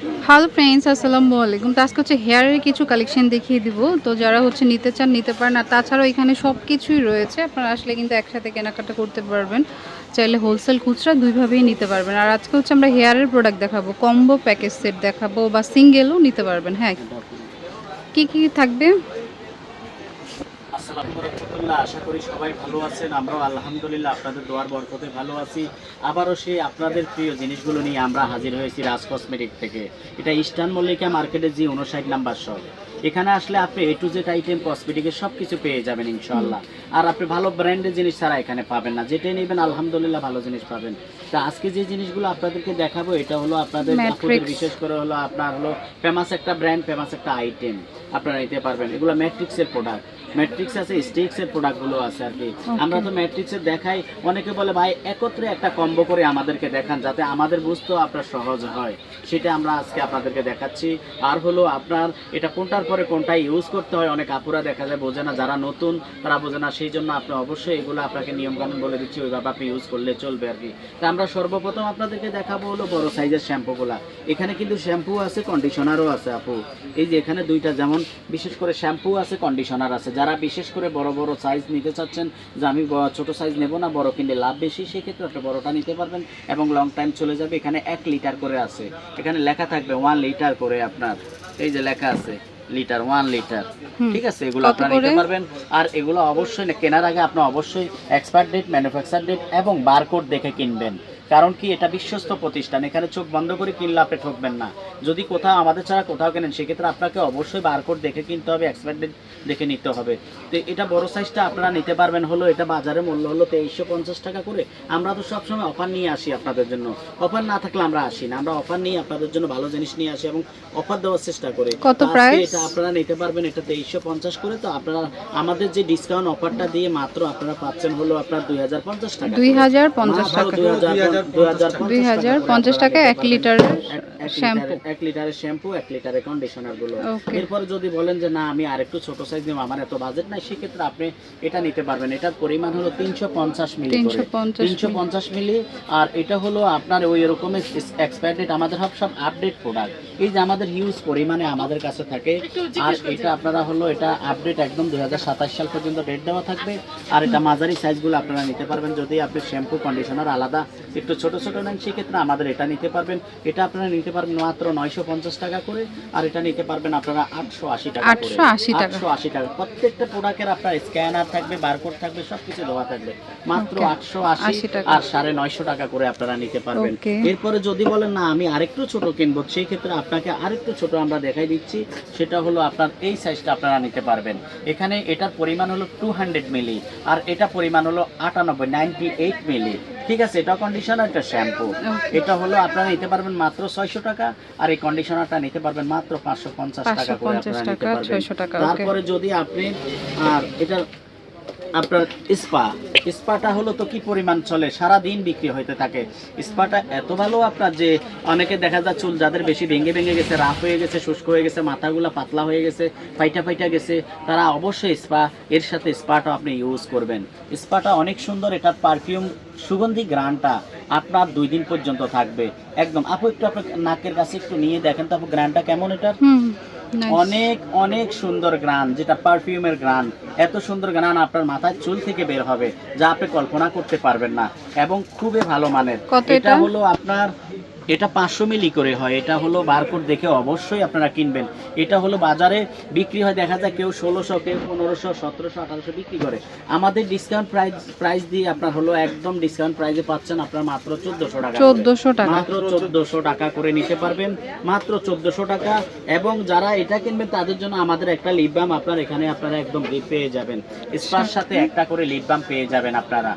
Hello friends, আসসালামু আলাইকুম। তো আজকে হচ্ছে হেয়ারের কিছু কালেকশন দেখিয়ে দিব। তো যারা হচ্ছে নিতে চান, নিতে পারেন। আর তাছাড়াও এখানে সব কিছুই রয়েছে। আপনারা আসলে কিন্তু একসাথে কেনাকাটা করতে পারবেন। চাইলে হোলসেল খুচরা দুইভাবেই নিতে পারবেন। আর আজকে হচ্ছে আমরা হেয়ারের প্রোডাক্ট দেখাবো। কম্বো প্যাকেজ সেট দেখাবো বা সিঙ্গেলও নিতে পারবেন। হ্যাঁ কী কী থাকবে? আসসালামু রহমতুল্লাহ আশা করি সবাই ভালো আছেন। আমরাও আলহামদুলিল্লাহ আপনাদের দোয়ার বরকতে ভালো আছি। আবারও সেই আপনাদের প্রিয় জিনিসগুলো নিয়ে আমরা হাজির হয়েছি রাজ কসমেটিক থেকে। এটা ইস্টার্ন মল্লিকা মার্কেটের উনষাট নাম্বার শপ। এখানে আসলে আপনি এ টু জেড আইটেম কসমেটিকের সব কিছু পেয়ে যাবেন ইনশাল্লাহ আর আপনি ভালো ব্র্যান্ডের জিনিস ছাড়া এখানে পাবেন না। যেটাই নেবেন আলহামদুলিল্লাহ ভালো জিনিস পাবেন। তা আজকে যে জিনিসগুলো আপনাদেরকে দেখাবো এটা হলো আপনাদের বিশেষ করে হলো আপনার হলো ফেমাস একটা ব্র্যান্ড ফেমাস একটা আইটেম আপনারা নিতে পারবেন। এগুলো ম্যাট্রিক্সের প্রোডাক্ট ম্যাট্রিক্স আছে স্টিক্সের প্রোডাক্টগুলো আছে আর কি। আমরা তো ম্যাট্রিক্সের দেখাই অনেকে বলে ভাই একত্রে একটা কম্বো করে আমাদেরকে দেখান যাতে আমাদের বুঝতেও আপনার সহজ হয়। সেটা আমরা আজকে আপনাদেরকে দেখাচ্ছি। আর হলো আপনার এটা কোনটার পরে কোনটা ইউজ করতে হয় অনেক আপুরা দেখা যায় বোঝে না যারা নতুন তারা বোঝে না সেই জন্য আপনি অবশ্যই এগুলো আপনাকে নিয়মকানুন বলে দিচ্ছি ওইভাবে আপনি ইউজ করলে চলবে আর কি। তা আমরা সর্বপ্রথম আপনাদেরকে দেখাবো হলো বড় সাইজের শ্যাম্পুগুলা এখানে কিন্তু শ্যাম্পু আছে কন্ডিশনারও আছে আপু। এই যে এখানে দুইটা যেমন বিশেষ করে শ্যাম্পু আছে কন্ডিশনার আছে। যারা বিশেষ করে বড় বড় সাইজ নিতে চাচ্ছেন যে আমি ছোট সাইজ নেব না বড় কিনলে লাভ বেশি সেক্ষেত্রে আপনি বড়টা নিতে পারবেন এবং লং টাইম চলে যাবে। এখানে এক লিটার করে আছে। এখানে লেখা থাকবে ওয়ান লিটার করে আপনার। এই যে লেখা আছে লিটার ওয়ান লিটার ঠিক আছে? এগুলো আপনারা নিতে পারবেন। আর এগুলো অবশ্যই কেনার আগে আপনি অবশ্যই এক্সপায়ার ডেট ম্যানুফ্যাকচার ডেট এবং বারকোড দেখে কিনবেন। কারণ কি এটা বিশ্বস্ত প্রতিষ্ঠান এখানে চোখ বন্ধ করে কিনলে আপনি ঠকবেন না। যদি কোথাও আমাদের ছাড়া কোথাও কেনেন সেক্ষেত্রে আপনাকে অবশ্যই বারকোড দেখে কিনতে হবে এক্সপায়ার দেখে নিতে হবে। তো এটা বড় সাইজটা আপনারা নিতে পারবেন হলো এটা বাজারে মূল্য হলো তেইশশো পঞ্চাশ টাকা করে। আমরা তো সবসময় অফার নিয়ে আসি আপনাদের জন্য। অফার না থাকলে আমরা আসি না। আমরা অফার নিয়ে আপনাদের জন্য ভালো জিনিস নিয়ে আসি এবং অফার দেওয়ার চেষ্টা করি। কত এটা আপনারা নিতে পারবেন এটা তেইশশো পঞ্চাশ করে। তো আপনারা আমাদের যে ডিসকাউন্ট অফারটা দিয়ে মাত্র আপনারা পাচ্ছেন হলো আপনার দুই হাজার পঞ্চাশ টাকা দুই হাজার পঞ্চাশ টাকা দুই হাজার পঞ্চাশ টাকা এক শ্যাম্পু। এক লিটারের শ্যাম্পু এক লিটারের কন্ডিশনারগুলো. এরপর যদি বলেন যে না আমি আরেকটু ছোট সাইজ নেব আমার এত বাজেট নাই সেক্ষেত্রে আপনি এটা নিতে পারবেন। এটার পরিমাণ হলো তিনশো পঞ্চাশ মিলি 350 তিনশো পঞ্চাশ মিলি। আর এটা হলো আপনার ওই এক্সপায়ার ডেট আমাদের সব সব আপডেট প্রোডাক্ট এই যে আমাদের হিউজ পরিমাণে আমাদের কাছে থাকে আর এটা আপনারা হলো এটা আপডেট একদম দুই হাজার সাতাশ সাল পর্যন্ত ডেট দেওয়া থাকবে। আর এটা মাঝারি সাইজগুলো আপনারা নিতে পারবেন যদি আপনি শ্যাম্পু কন্ডিশনার আলাদা একটু ছোট ছোট নেন সেক্ষেত্রে আমাদের এটা নিতে পারবেন। এটা আপনারা নিতে পারবেন মাত্র নয়শো পঞ্চাশ টাকা করে আর এটা নিতে পারবেন আপনারা আটশো আশি টাকা করে। 880 টাকা। আটশো আশি টাকা। প্রত্যেকটা প্রোডাক্টের আপনার স্ক্যানার থাকবে বারকোড থাকবে সবকিছু দেওয়া থাকবে। মাত্র আটশো আশি 80 টাকা। আর সাড়ে নয়শো টাকা করে আপনারা নিতে পারবেন। এরপরে যদি বলেন না আমি আরেকটু ছোট কিনবো সেই ক্ষেত্রে আপনাকে আরেকটু ছোট আমরা দেখাই দিচ্ছি। সেটা হলো আপনার এই সাইজটা আপনারা নিতে পারবেন। এখানে এটার পরিমাণ হলো টু হান্ড্রেড মিলি আর এটা পরিমাণ হলো আটানব্বই নাইনটি এইট মিলি। ঠিক আছে এটা কন্ডিশনার এটা শ্যাম্পু এটা হলো আপনারা নিতে পারবেন মাত্র ছয়শো টাকা আর এই কন্ডিশনারটা নিতে পারবেন মাত্র পাঁচশো পঞ্চাশ টাকা করে আপনারা নিতে টাকা, পারবেন। 600 টাকা, তারপরে যদি আপনি আর এটা আপনার স্পা। স্পাটা হলো তো কি পরিমাণ চলে? সারা দিন বিক্রি হইতে থাকে। স্পাটা এত ভালো আপনার যে অনেকে দেখা যায় চুল যাদের বেশি ভেঙে ভেঙে গেছে, রাফ হয়ে গেছে, শুষ্ক হয়ে গেছে, মাথাগুলো পাতলা হয়ে গেছে, ফাইটা ফাইটা গেছে, তারা অবশ্যই স্পা, এর সাথে স্পাটা আপনি ইউজ করবেন। স্পাটা অনেক সুন্দর, এটার পারফিউম সুগন্ধি গ্রানটা আপনার দুই দিন পর্যন্ত থাকবে। একদম। আপু একটু আপনার নাকের কাছে একটু নিয়ে দেখেন তো আপু গ্রানটা কেমন এটার? অনেক অনেক সুন্দর গ্রান যেটা পারফিউমের গ্রান। এত সুন্দর গ্রান আপনার মাথার চুল থেকে বের হবে যা আপনি কল্পনা করতে পারবেন না। এবং খুবই ভালো মানের। এটা এটা? হলো আপনার এটা পাঁচশো মিলি করে হয় এটা হলো বারকোড দেখে অবশ্যই আপনারা কিনবেন। এটা হলো বাজারে বিক্রি হয় দেখা যায় কেউ ষোলোশো কেউ পনেরোশো সতেরোশো আঠারোশো বিক্রি করে। আমাদের ডিসকাউন্ট প্রাইস প্রাইস দিয়ে আপনার হলো একদম ডিসকাউন্ট প্রাইসে পাচ্ছেন আপনার মাত্র চোদ্দোশো টাকা করে। 1400 টাকা। মাত্র চোদ্দশো টাকা করে নিতে পারবেন মাত্র চোদ্দশো টাকা। এবং যারা এটা কিনবেন তাদের জন্য আমাদের একটা লিপ বাম আপনার এখানে আপনারা একদম পেয়ে যাবেন। স্পার সাথে একটা করে লিপ বাম পেয়ে যাবেন আপনারা।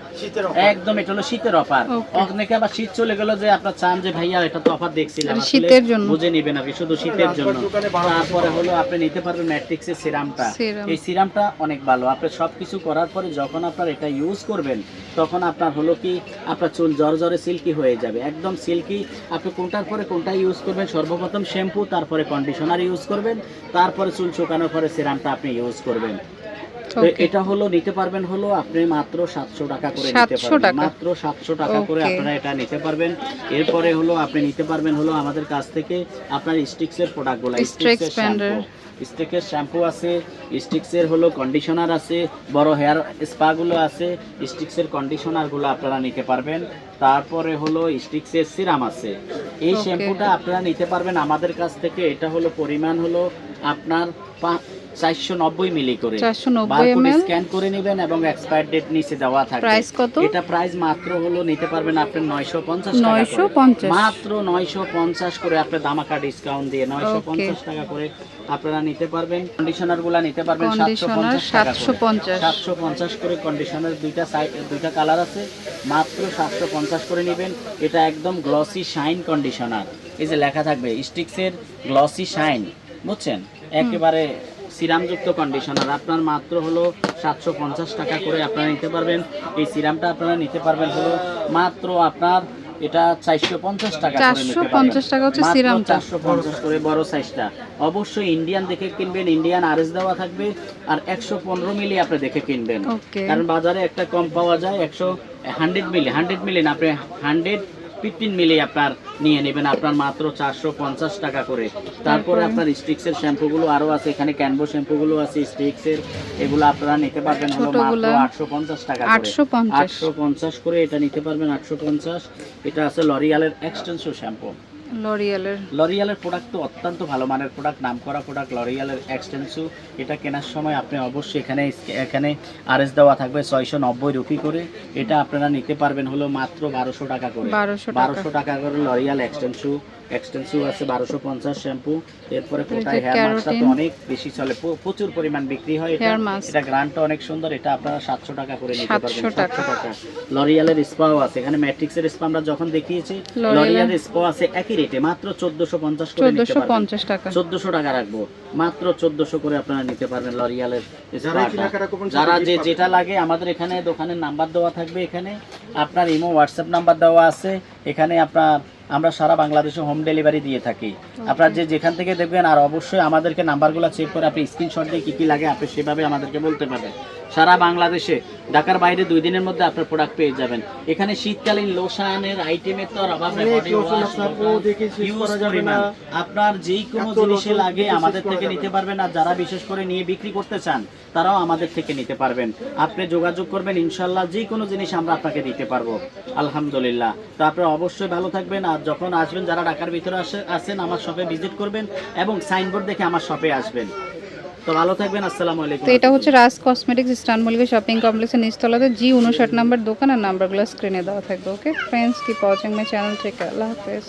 একদম এটা হলো শীতের অফার. অনেকে আবার শীত চলে গেল যে আপনার চান যে ভাইয়া এটা তো অফার দেখছিলাম শীতের জন্য। বুঝে নিবেন আপনি শুধু শীতের জন্য। তারপরে হলো আপনি নিতে পারবেন ম্যাট্রিক্সের সিরামটা। এই সিরামটা অনেক ভালো। আপনি সবকিছু করার পরে যখন আপনার এটা ইউজ করবেন তখন আপনার হলো কি আপনার চুল জ্বর জ্বরে সিল্কি হয়ে যাবে। একদম সিল্কি আপনি কোনটার পরে কোনটা ইউজ করবেন সর্বপ্রথম শ্যাম্পু তারপরে কন্ডিশনার ইউজ করবেন তারপরে চুল শুকানোর পরে সিরামটা আপনি ইউজ করবেন. এটা হলো নিতে পারবেন হলো আপনি মাত্র সাতশো টাকা করে নিতে পারবেন। মাত্র সাতশো টাকা করে আপনারা এটা নিতে পারবেন। এরপরে হলো আপনি নিতে পারবেন হলো আমাদের কাছ থেকে আপনার স্টিক্সের প্রোডাক্টগুলো। Streak expander। স্টিকের শ্যাম্পু। আছে স্টিক্সের হলো কন্ডিশনার আছে বড় হেয়ার স্পা গুলো আছে স্টিক্সের কন্ডিশনারগুলো আপনারা নিতে পারবেন। তারপরে হলো স্টিক্সের সিরাম আছে। এই শ্যাম্পুটা আপনারা নিতে পারবেন আমাদের কাছ থেকে। এটা হলো পরিমাণ হলো আপনার চারশো নব্বই মিলি করে। 490 ml স্ক্যান করে নেবেন এবং এক্সপায়ার ডেট নিচে দেওয়া থাকবে। প্রাইস কত? এটা প্রাইস মাত্র হলো নিতে পারবেন আপনি নয়শো পঞ্চাশ নয়শো পঞ্চাশ। মাত্র নয়শো পঞ্চাশ করে আপনি দামাকা ডিসকাউন্ট দিয়ে নয়শো পঞ্চাশ টাকা করে আপনারা নিতে পারবেন। কন্ডিশনারগুলা নিতে পারবেন সাতশো কন্ডিশনার পঞ্চাশ টাকা সাতশো পঞ্চাশ। সাতশো পঞ্চাশ করে কন্ডিশনার দুইটা সাইড দুইটা কালার আছে। মাত্র সাতশো পঞ্চাশ করে নেবেন। এটা একদম গ্লসি শাইন কন্ডিশনার এই যে লেখা থাকবে স্টিক্সের গ্লসি শাইন বুঝছেন? একেবারে সিরামযুক্ত কন্ডিশনার আপনার মাত্র হলো সাতশো পঞ্চাশ টাকা করে আপনারা নিতে পারবেন। এই সিরামটা আপনারা নিতে পারবেন হলো মাত্র আপনার এটা চারশো পঞ্চাশ টাকা করে 450 টাকা হচ্ছে সিরামটা। চারশো পঞ্চাশ করে বড় সাইজটা অবশ্যই ইন্ডিয়ান দেখে কিনবেন ইন্ডিয়ান আরএস দেওয়া থাকবে আর একশো পনেরো মিলি আপনি দেখে কিনবেন। কারণ বাজারে একটা কম পাওয়া যায় একশো হান্ড্রেড মিলি হান্ড্রেড মিলি না আপনি হান্ড্রেড ফিফটিন মিলে আপনার নিয়ে নেবেন। আপনার মাত্র চারশো পঞ্চাশ টাকা করে। তারপরে? আপনার স্টিক্সের শ্যাম্পুগুলো আরও আছে। এখানে ক্যানভো শ্যাম্পুগুলো আছে স্টিক্সের। এগুলো আপনারা নিতে পারবেন হলো মাত্র আটশো পঞ্চাশ টাকা আটশো আটশো পঞ্চাশ করে এটা নিতে পারবেন আটশো পঞ্চাশ। এটা আছে লরিয়ালের এক্সটেন্সিভ শ্যাম্পু লরিয়ালের লরিয়ালের প্রোডাক্ট তো অত্যন্ত ভালো মানের প্রোডাক্ট নাম করা প্রোডাক্ট লরিয়ালের এক্সটেন্সু এটা কেনার সময় আপনি অবশ্যই এখানে এখানে আরএস দেওয়া থাকবে ছয়শো নব্বই রুপি করে। এটা আপনারা নিতে পারবেন হলো মাত্র বারোশো টাকা করে। বারোশো টাকা। করে লরিয়াল এক্সটেন্সু এক্সটেন্সু আছে বারোশো পঞ্চাশ শ্যাম্পু। এরপরে কোটায় হেয়ার মাস্কটা তো অনেক বেশি চলে। প্রচুর পরিমাণ বিক্রি হয়। এটা এটা গ্রান্টটা অনেক সুন্দর। এটা আপনারা সাতশো টাকা করে নিতে পারবেন। 700 টাকা। লরিয়ালের স্পাও আছে। এখানে ম্যাট্রিক্সের স্পা আমরা যখন দেখিয়েছি লরিয়ালের স্পা আছে একই রেটে মাত্র চোদ্দশো পঞ্চাশ করে নিতে পারবেন। পঞ্চাশ টাকা। চোদ্দশো টাকা রাখব। মাত্র চোদ্দশো করে আপনারা নিতে পারবেন লরিয়ালের যারা যে যেটা লাগে আমাদের এখানে দোকানের নাম্বার দেওয়া থাকবে এখানে। আপনার ইমো হোয়াটসঅ্যাপ নাম্বার দেওয়া আছে। এখানে আপনার আমরা সারা বাংলাদেশে হোম ডেলিভারি দিয়ে থাকি। আপনারা যে যেখান থেকে দেখবেন আর অবশ্যই আমাদেরকে নাম্বারগুলো চেক করে আপনি স্ক্রিনশট দিয়ে কী কী লাগে আপনি সেভাবে আমাদেরকে বলতে পারবেন। সারা বাংলাদেশে। ঢাকার বাইরে দুই দিনের মধ্যে আপনার প্রোডাক্ট পেয়ে যাবেন। এখানে শীতকালীন লোশনের আইটেমের তো অভাব আপনার যেই কোনো জিনিসে লাগে আমাদের থেকে নিতে পারবেন আর যারা বিশেষ করে নিয়ে বিক্রি করতে চান তারাও আমাদের থেকে নিতে পারবেন। আপনি যোগাযোগ করবেন ইনশাল্লাহ যে কোনো জিনিস আমরা আপনাকে দিতে পারব। আলহামদুলিল্লাহ। তো আপনারা অবশ্যই ভালো থাকবেন আর যখন আসবেন যারা ঢাকার ভিতরে আসে আসেন আমার শপে ভিজিট করবেন এবং সাইনবোর্ড দেখে আমার শপে আসবেন। এটা হচ্ছে রাজ কসমেটিক্স শপিং কমপ্লেক্সের জি দোকান, আর নাম্বারগুলো স্ক্রিনে দেওয়া ওকে? কি মাই চ্যানেল থেকে আল্লাহ হাফেজ।